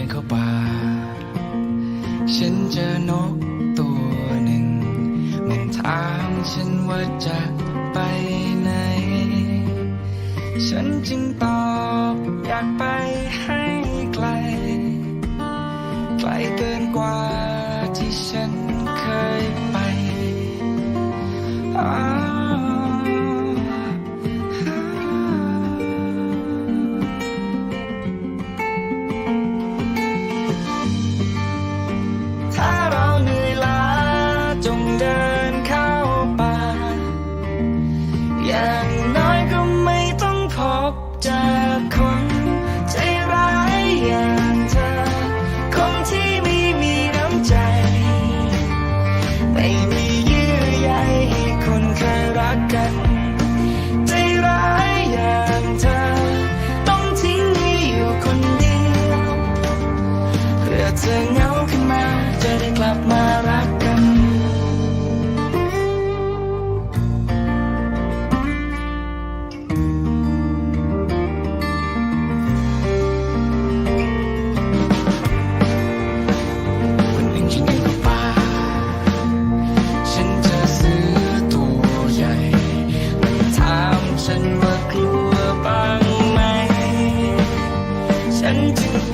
ินเข้าป่า ฉันเจอนกตัวหนึ่ง มันถามฉันว่าจะไปไหน ฉันจึงตอบอยากไปให้ไกล ไกลเกินกว่าที่ฉัน ไม่มีน้ำใจ ไม่มีเยื่ยคนเคยรักกัน ใจร้ายอย่างเธอ ต้องทิ้งให้อยู่คนเดียวเพื่อเธอเงาขึ้นมาจะได้กลับมารักกัน Thank you.